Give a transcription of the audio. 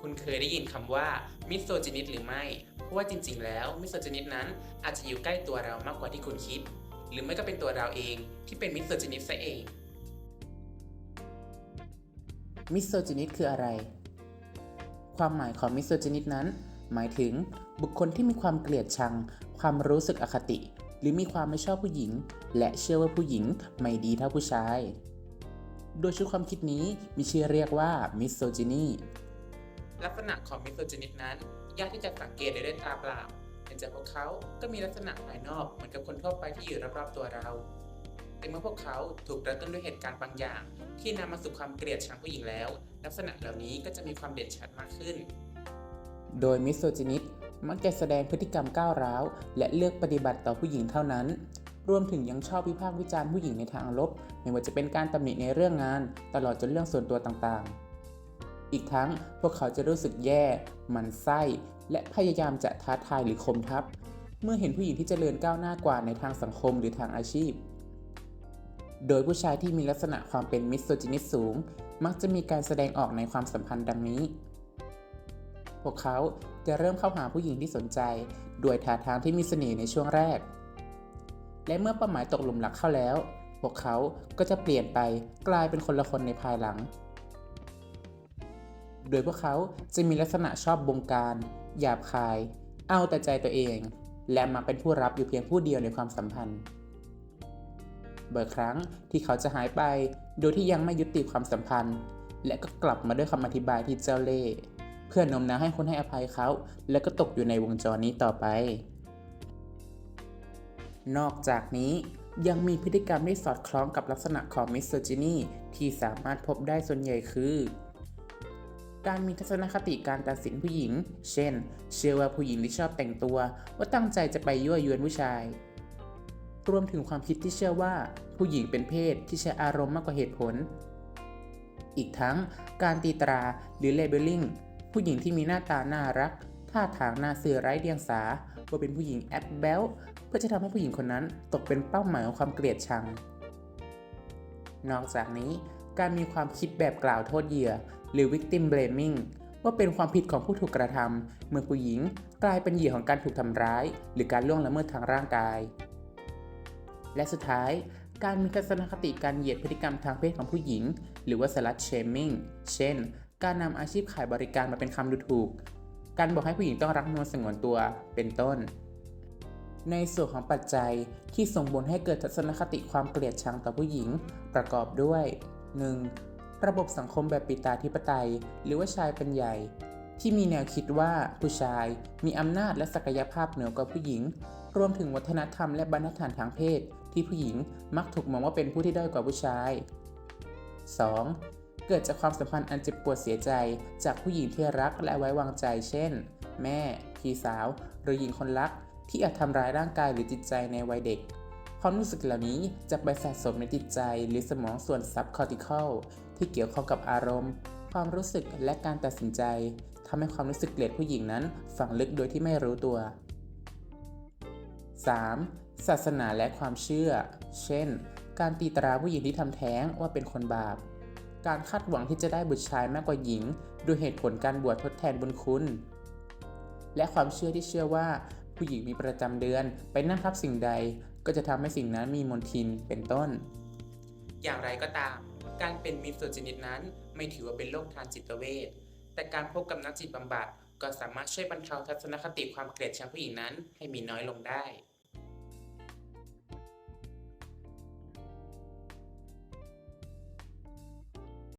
คุณเคยได้ยินคำว่ามิโซจินิสหรือไม่ เพราะว่าจริงๆ แล้วมิโซจินิสนั้นอาจจะอยู่ใกล้ตัวเรามากกว่าที่คุณคิด หรือไม่ก็เป็นตัวเราเองที่เป็นมิโซจินิสซะเอง มิโซจินิสคืออะไร ความหมายของมิโซจินิสนั้น หมายถึงบุคคลที่มีความเกลียดชัง ความรู้สึกอคติ หรือมีความไม่ชอบผู้หญิง และเชื่อว่าผู้หญิงไม่ดีเท่าผู้ชาย โดยชุดความคิดนี้มีชื่อเรียกว่ามิโซจินี ลักษณะของมิโซจินิสนั้น ยากที่จะสังเกตได้ด้วยตาเปล่าเนื่จากพวกเขาก็มีลักษณะภายนอกเหมือนกับคนทั่วไปที่อยู่รอบๆตัวเราแต่เมื่อพวกเขาถูกกระตุ้นด้วยเหตุการณ์บางอย่าง ที่นำมาสู่ความเกลียดชังผู้หญิงแล้ว ลักษณะเหล่านี้ก็จะมีความเด่นชัดมากขึ้น โดยมิโซจินิสมักจะแสดงพฤติกรรมก้าวร้าว และเลือกปฏิบัติต่อผู้หญิงเท่านั้น รวมถึงยังชอบวิพากษ์วิจารณ์ผู้หญิงในทางลบ ไม่ว่าจะเป็นการตำหนิในเรื่องงาน ตลอดจนเรื่องส่วนตัวต่างๆ อีกทั้งพวกเขาจะรู้สึกแย่ มันไส้ และพยายามจะท้าทายหรือข่มทับ เมื่อเห็นผู้หญิงที่เจริญก้าวหน้ากว่าในทางสังคมหรือทางอาชีพ โดยผู้ชายที่มีลักษณะความเป็นมิสโซจินิสสูง มักจะมีการแสดงออกในความสัมพันธ์ดังนี้ พวกเขาจะเริ่มเข้าหาผู้หญิงที่สนใจ ด้วยท่าทางที่มีเสน่ห์ในช่วงแรก และเมื่อเป้าหมายตกหลุมรักเข้าแล้ว พวกเขาก็จะเปลี่ยนไปกลายเป็นคนละคนในภายหลัง โดยพวกเขาจะมีลักษณะชอบบงการ หยาบคาย เอาแต่ใจตัวเอง และมาเป็นผู้รับอยู่เพียงผู้เดียวในความสัมพันธ์บ่อยครั้งที่เขาจะหายไป โดยที่ยังไม่ยุติความสัมพันธ์ และก็กลับมาด้วยคำอธิบายที่เจ้าเล่ห์เพื่อโน้มน้าวให้คนให้อภัยเขา และก็ตกอยู่ในวงจรนี้ต่อไป นอกจากนี้ยังมีพฤติกรรมที่สอดคล้องกับลักษณะของมิสโซจินีที่สามารถพบได้ส่วนใหญ่คือ การมีทัศนคติการตัดสินผู้หญิง เช่น เชื่อว่าผู้หญิงที่ชอบแต่งตัว ว่าตั้งใจจะไปยั่วยวนผู้ชาย รวมถึงความคิดที่เชื่อว่า ผู้หญิงเป็นเพศที่ใช้อารมณ์มากกว่าเหตุผล อีกทั้ง การตีตราหรือเลเบลลิ่งผู้หญิงที่มีหน้าตาน่ารัก ท่าทางน่าเสื่อไร้เดียงสา ว่าเป็นผู้หญิงแอปเบลเพื่อจะทำให้ผู้หญิงคนนั้นตกเป็นเป้าหมายของความเกลียดชัง นอกจากนี้ การมีความคิดแบบกล่าวโทษเหยื่อ หรือ victim blaming ว่าเป็นความผิดของผู้ถูกกระทำเมื่อผู้หญิงกลายเป็นเหยื่อของการถูกทำร้าย หรือการล่วงละเมิดทางร่างกาย และสุดท้าย การมีทัศนคติการเหยียดพฤติกรรมทางเพศของผู้หญิง หรือว่า slut shaming เช่น การนำอาชีพขายบริการมาเป็นคำดูถูก การบอกให้ผู้หญิงต้องรักนวลสงวนตัว เป็นต้น ในส่วนของปัจจัยที่ส่งผลให้เกิดทัศนคติความเกลียดชังต่อผู้หญิง ประกอบด้วย 1. ระบบสังคมแบบปิตาธิปไตย หรือว่าชายเป็นใหญ่ ที่มีแนวคิดว่าผู้ชายมีอำนาจและศักยภาพเหนือกว่าผู้หญิง รวมถึงวัฒนธรรมและบรรทัดฐานทางเพศ ที่ผู้หญิงมักถูกมองว่าเป็นผู้ที่ด้อยกว่าผู้ชาย 2. เกิดจากความสัมพันธ์อันเจ็บปวดเสียใจจากผู้หญิงที่รักและไว้วางใจ เช่น แม่ พี่สาว หรือหญิงคนรักที่อาจทำร้ายร่างกายหรือจิตใจในวัยเด็ก ความรู้สึกเหล่านี้จะไปสะสมในจิตใจหรือสมองส่วนซับคอร์ติคอลที่เกี่ยวข้องกับอารมณ์ ความรู้สึกและการตัดสินใจทำให้ความรู้สึกเกลียดผู้หญิงนั้นฝังลึกโดยที่ไม่รู้ตัว 3. ศาสนาและความเชื่อ เช่น การตีตราผู้หญิงที่ทำแท้งว่าเป็นคนบาป การคาดหวังที่จะได้บุตรชายมากกว่าหญิงด้วยเหตุผลการบวชทดแทนบุญคุณ และความเชื่อที่เชื่อว่าผู้หญิงมีประจำเดือนไปนั่งทับสิ่งใด ก็จะทำให้สิ่งนั้นมีมลทินเป็นต้น อย่างไรก็ตาม การเป็นมิโซจินิดนั้นไม่ถือว่าเป็นโรคทางจิตเวชแต่การพบกับนักจิตบำบัดก็สามารถช่วยบรรเทาทัศนคติความเกลียดชังผู้หญิงนั้นให้มีน้อยลงได้